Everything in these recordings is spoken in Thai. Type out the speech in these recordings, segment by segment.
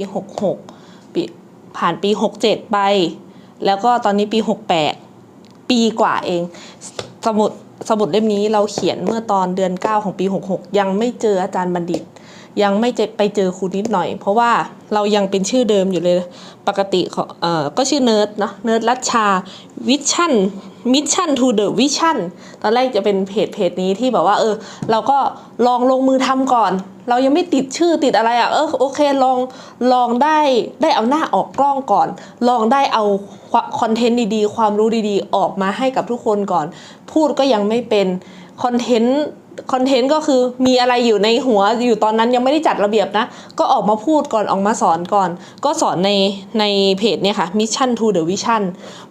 ปีหกหกปีผ่านปีหกเจ็ดไป แล้วก็ตอนนี้ปีหกแปดปีกว่าเอง สมุดสมุดเล่มนี้เราเขียนเมื่อตอนเดือนเก้าของปีหกหกยังไม่เจออาจารย์บัณฑิต ยังไม่ไปเจอครูนิดหน่อย เพราะว่าเรายังเป็นชื่อเดิมอยู่เลย ปกติเอ่อก็ชื่อเนิร์ดเนาะเนิร์ดรัชชาวิชั่น มิชชั่นทูเดอะวิชั่นตอนแรกจะเป็นเพจเพจนี้ที่แบบว่าเออ เราก็ลองลงมือทำก่อน เรายังไม่ติดชื่อติดอะไรอะเออโอเคลองลองได้ได้เอาหน้าออกกล้องก่อน ลองได้เอาคอนเทนต์ดีๆ ความรู้ดีๆ ออกมาให้กับทุกคนก่อน พูดก็ยังไม่เป็นคอนเทนต์ คอนเทนต์ก็คือมีอะไรอยู่ในหัวอยู่ตอนนั้นยังไม่ได้จัดระเบียบนะ ก็ออกมาพูดก่อนออกมาสอนก่อน ก็สอนในในเพจเนี่ยค่ะ Mission to the Vision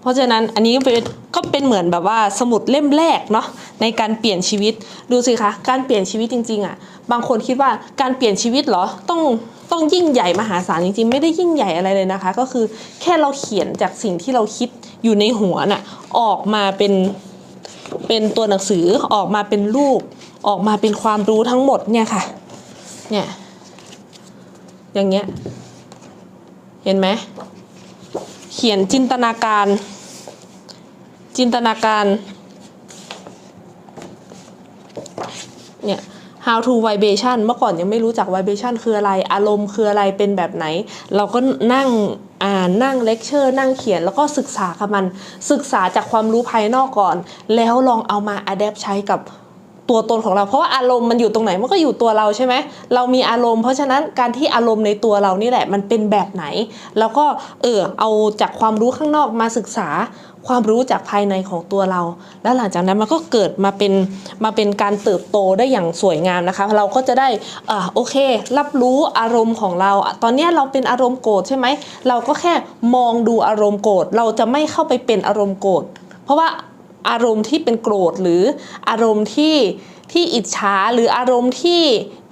เพราะฉะนั้นอันนี้ก็เป็นก็เป็นเหมือนแบบว่าสมุดเล่มแรกเนาะในการเปลี่ยนชีวิตดูสิคะการเปลี่ยนชีวิตจริงๆอะ่ะบางคนคิดว่าการเปลี่ยนชีวิตเหรอต้องต้องยิ่งใหญ่มหาศาลจริงๆ ไม่ได้ยิ่งใหญ่อะไรเลยนะคะ ก็คือแค่เราเขียนจากสิ่งที่เราคิดอยู่ในหัวน่ะออกมาเป็นเป็นตัวหนังสือออกมาเป็นรูป ออกมาเป็นความรู้ทั้งหมดเนี่ยค่ะ เนี่ย อย่างเงี้ย เห็นไหม เขียนจินตนาการ จินตนาการ เนี่ย how to vibration เมื่อก่อนยังไม่รู้จัก vibration คืออะไร อารมณ์คืออะไรเป็นแบบไหน เราก็นั่งอ่านนั่งเลคเชอร์นั่งเขียนแล้วก็ศึกษากับมัน ศึกษาจากความรู้ภายนอกก่อน แล้วลองเอามา adapt ใช้กับ ตัวตนของเรา เพราะว่าอารมณ์มันอยู่ตรงไหนมันก็อยู่ตัวเราใช่ไหมเรามีอารมณ์ เพราะฉะนั้นการที่อารมณ์ในตัวเรานี่แหละมันเป็นแบบไหน แล้วก็เออเอาจากความรู้ข้างนอกมาศึกษาความรู้จากภายในของตัวเรา แล้วหลังจากนั้นมันก็เกิดมาเป็นมาเป็นการเติบโตได้อย่างสวยงามนะคะ เราก็จะได้อ่าโอเค รับรู้อารมณ์ของเรา ตอนนี้เราเป็นอารมณ์โกรธใช่ไหมเราก็แค่มองดูอารมณ์โกรธเราจะไม่เข้าไปเป็นอารมณ์โกรธเพราะว่า อารมณ์ที่เป็นโกรธหรืออารมณ์ที่ที่อิจฉาหรืออารมณ์ที่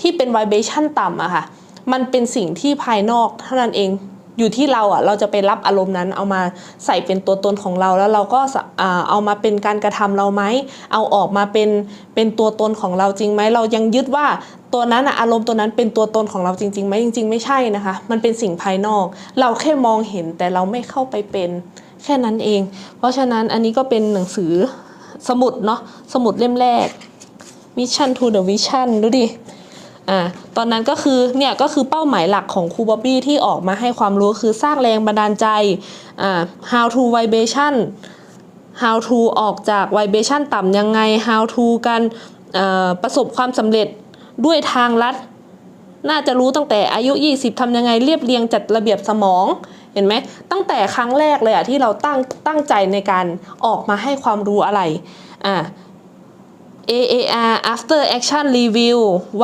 ที่เป็น vibration ต่ำอะค่ะมันเป็นสิ่งที่ภายนอกเท่านั้นเองอยู่ที่เราอะเราจะไปรับอารมณ์นั้นเอามาใส่เป็นตัวตนของเราแล้วเราก็เอามาเป็นการกระทำเราไหมเอาออกมาเป็นเป็นตัวตนของเราจริงไหมเรายังยึดว่าตัวนั้นอะอารมณ์ตัวนั้นเป็นตัวตนของเราจริงๆไหมจริง ๆ ไม่ใช่นะคะ มันเป็นสิ่งภายนอก เราแค่มองเห็นแต่เราไม่เข้าไปเป็น แค่นั้นเอง เพราะฉะนั้นอันนี้ก็เป็นหนังสือสมุดเนาะสมุดเล่มแรก Mission to the Vision ดูดิอ่าตอนนั้นก็คือเนี่ยก็คือเป้าหมายหลักของครูบ๊อบบี้ที่ออกมาให้ความรู้คือสร้างแรงบันดาลใจอ่า how to vibration how to ออกจาก vibration ต่ำยังไง how to การประสบความสำเร็จด้วยทางลัด น่าจะรู้ตั้งแต่อายุ 20ทำยังไงเรียบเรียงจัดระเบียบสมอง เห็นไหมตั้งแต่ครั้งแรกเลยอะที่เราตั้งตั้งใจในการออกมาให้ความรู้อะไรอ่า AAR after action review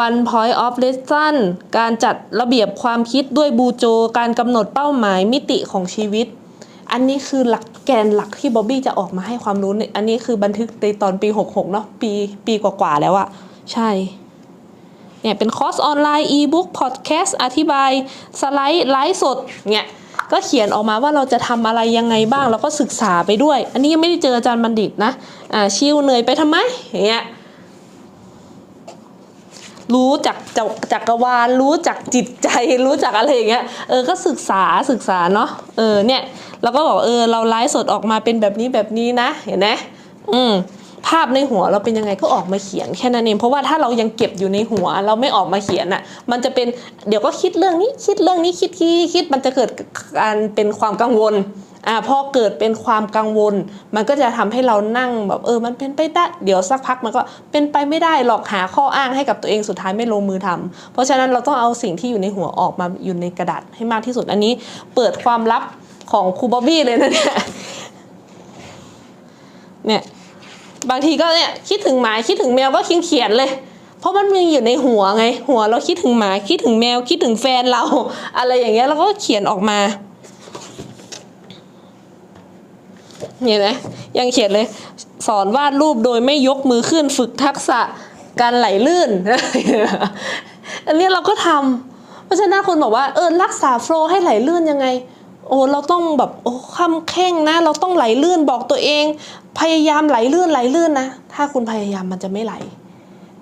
one point of lesson การจัดระเบียบความคิดด้วยบูโจ การกำหนดเป้าหมายมิติของชีวิต อันนี้คือหลักแกนหลักที่บ๊อบบี้จะออกมาให้ความรู้เนี่ยอันนี้คือบันทึกในตอนปี 66 เนาะปีปีกว่าๆแล้วอะใช่ เนี่ยเป็นคอร์สออนไลน์ อีบุ๊กพอดแคสต์ อธิบาย สไลด์ ไลฟ์สด เนี่ย ก็เขียนออกมาว่าเราจะทำอะไรยังไงบ้าง แล้วก็ศึกษาไปด้วย อันนี้ยังไม่ได้เจออาจารย์บัณฑิตนะอ่าชิวเหนื่อยไปทำไมอย่างเงี้ยรู้จักจักจักรวาลรู้จักจิตใจรู้จักอะไรอย่างเงี้ยเออก็ศึกษาศึกษาเนาะเออเนี่ยเราก็บอกเออเราไลฟ์สดออกมาเป็นแบบนี้แบบนี้นะเห็นไหมอืม ภาพในหัวเราเป็นยังไงก็ออกมาเขียนแค่นั้นเองเพราะว่าถ้าเรายังเก็บอยู่ในหัว เราไม่ออกมาเขียนอะ มันจะเป็นเดี๋ยวก็คิดเรื่องนี้คิดเรื่องนี้คิดคิดคิดมันจะเกิดการเป็นความกังวลอ่าพอเกิดเป็นความกังวล มันก็จะทำให้เรานั่งแบบเออมันเป็นไปได้เดี๋ยวสักพักมันก็เป็นไปไม่ได้หรอกหาข้ออ้างให้กับตัวเองสุดท้ายไม่ลงมือทำเพราะฉะนั้นเราต้องเอาสิ่งที่อยู่ในหัวออกมาอยู่ในกระดาษให้มากที่สุดอันนี้ เปิดความลับของครูบ๊อบบี้เลยนะเนี่ยเนี่ย บางทีก็เนี่ยคิดถึงหมาคิดถึงแมวก็เขียนเขียนเลย เพราะมันมีอยู่ในหัวไง หัวเราคิดถึงหมาคิดถึงแมวคิดถึงแฟนเรา อะไรอย่างเงี้ยเราก็เขียนออกมาเห็นไหมยังเขียนเลย สอนวาดรูปโดยไม่ยกมือขึ้นฝึกทักษะการไหลลื่น อันนี้เราก็ทำเพราะฉะนั้นคนบอกว่าเออรักษาโฟล์ให้ไหลลื่นยังไง โอ้เราต้องแบบโอ้คำแข้งนะ เราต้องไหลลื่นบอกตัวเอง พยายามไหลลื่นไหลลื่นนะ ถ้าคุณพยายามมันจะไม่ไหล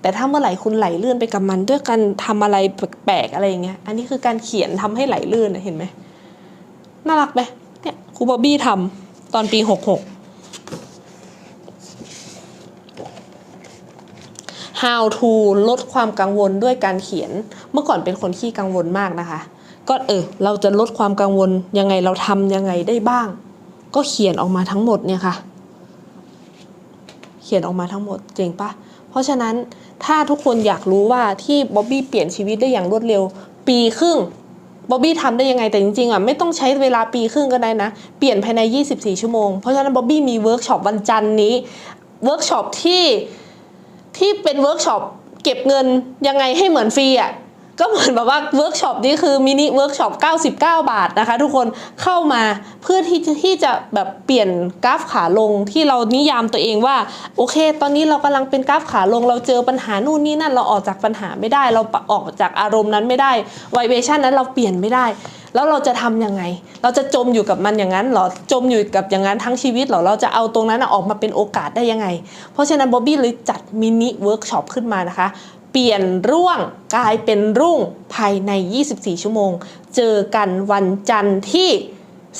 แต่ถ้าเมื่อไหร่คุณไหลลื่นไปกับมันด้วยการทำอะไรแปลกๆอะไรอย่างเงี้ยอันนี้คือการเขียนทำให้ไหลลื่นนะเห็นไหมน่ารักไหมเนี่ยครูบอบบี้ทำตอนปีหกหก how to ลดความกังวลด้วยการเขียน เมื่อก่อนเป็นคนขี้กังวลมากนะคะ ก็เออเราจะลดความกังวลยังไงเราทำยังไงได้บ้าง ก็เขียนออกมาทั้งหมดเนี่ยค่ะ เขียนออกมาทั้งหมดเจ๋งปะเพราะฉะนั้นถ้าทุกคนอยากรู้ว่าที่บ๊อบบี้เปลี่ยนชีวิตได้อย่างรวดเร็ว ปีครึ่งบ๊อบบี้ทำได้ยังไงแต่จริงๆอะไม่ต้องใช้เวลาปีครึ่งก็ได้นะ เปลี่ยนภายใน 24 ชั่วโมง เพราะฉะนั้นบ๊อบบี้มีเวิร์กช็อปวันจันทร์นี้เวิร์กช็อปที่ที่เป็นเวิร์กช็อปเก็บเงินยังไงให้เหมือนฟรีอะ ก็เหมือนแบบว่าเวิร์กช็อปนี้คือมินิเวิร์กช็อป99 บาทนะคะ ทุกคนเข้ามาเพื่อที่จะที่จะแบบเปลี่ยนกราฟขาลงที่เรานิยามตัวเองว่า โอเค ตอนนี้เรากำลังเป็นกราฟขาลง เราเจอปัญหานู่นนี่นั่นเราออกจากปัญหาไม่ได้ เราออกจากอารมณ์นั้นไม่ได้ไวเบชั่นนั้นเราเปลี่ยนไม่ได้ แล้วเราจะทำยังไง เราจะจมอยู่กับมันอย่างนั้นเหรอจมอยู่กับอย่างนั้นทั้งชีวิตเหรอเราจะเอาตรงนั้นออกมาเป็นโอกาสได้ยังไง เพราะฉะนั้นบ๊อบบี้เลยจัดมินิเวิร์กช็อปขึ้นมานะคะ เปลี่ยนร่วงกลายเป็นรุ่งภายใน 24 ชั่วโมง เจอกันวันจันทร์ที่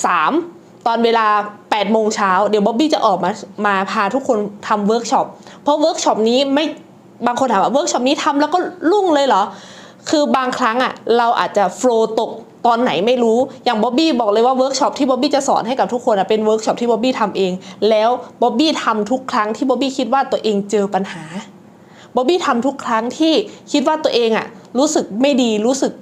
3 ตอนเวลา 8 โมงเช้า เดี๋ยวบ๊อบบี้จะออกมามาพาทุกคนทำเวิร์กช็อป เพราะเวิร์กช็อปนี้ไม่บางคนถามว่าเวิร์กช็อปนี้ทำแล้วก็รุ่งเลยเหรอ คือบางครั้งอะเราอาจจะโฟล์ตกตอนไหนไม่รู้ อย่างบ๊อบบี้บอกเลยว่าเวิร์กช็อปที่บ๊อบบี้จะสอนให้กับทุกคนอะเป็นเวิร์กช็อปที่บ๊อบบี้ทำเอง แล้วบ๊อบบี้ทำทุกครั้งที่บ๊อบบี้คิดว่าตัวเองเจอปัญหา บ๊อบบี้ทำทุกครั้งที่คิดว่าตัวเองอะรู้สึกไม่ดีรู้สึก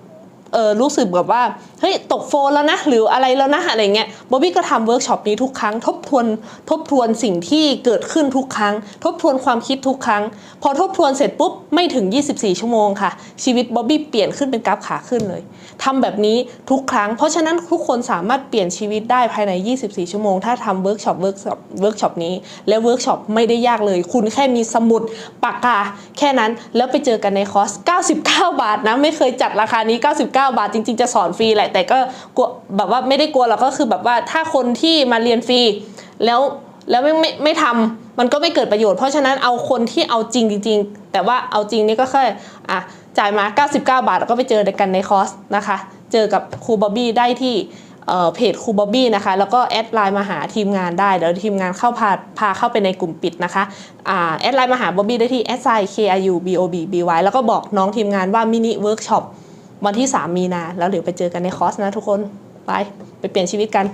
เออรู้สึกแบบว่าเฮ้ยตกโฟนแล้วนะ หรืออะไรแล้วนะอะไรเงี้ยบ๊อบบี้ก็ทำเวิร์กช็อปนี้ทุกครั้งทบทวนทบทวนสิ่งที่เกิดขึ้นทุกครั้ง ทบทวนความคิดทุกครั้ง พอทบทวนเสร็จปุ๊บ ไม่ถึง 24 ชั่วโมงค่ะ ชีวิตบ๊อบบี้เปลี่ยนขึ้นเป็นกราฟขาขึ้นเลยทำแบบนี้ทุกครั้ง เพราะฉะนั้นทุกคนสามารถเปลี่ยนชีวิตได้ภายใน 24 ชั่วโมง ถ้าทำเวิร์กช็อปเวิร์กช็อปเวิร์กช็อปนี้และเวิร์กช็อปไม่ได้ยากเลย คุณแค่มีสมุดปากกาแค่นั้นแล้วไปเจอกันในคอร์ส 99 บาทนะไม่เคยจัดราคานี้ 99าทจริง ๆ จะสอนฟรีแหละ แต่ก็กลัวแบบว่าไม่ได้กลัวหรอกก็คือแบบว่าถ้าคนที่มาเรียนฟรี แล้วแล้วไม่ไม่ไม่ทำมันก็ไม่เกิดประโยชน์เพราะฉะนั้นเอาคนที่เอาจริงจริงๆแต่ว่าเอาจริงนี่ก็แค่อะจ่ายมา 99 บาท แล้วก็ไปเจอกันในคอร์สนะคะ เจอกับครูบอบบี้ได้ที่เเพจครูบอบบี้นะคะ แล้วก็แอดไลน์มาหาทีมงานได้เดี๋ยวทีมงานเข้าพาพาเข้าไปในกลุ่มปิดนะคะอ่าแอดไลน์มาหาบอบบี้ได้ที่แอดไซ k i u b o b b y แล้วก็บอกน้องทีมงานว่ามินิเวิร์กช็อป วันที่ 3 มีนา แล้วเดี๋ยวไปเจอกันในคอร์สนะทุกคน ไป ไปเปลี่ยนชีวิตกัน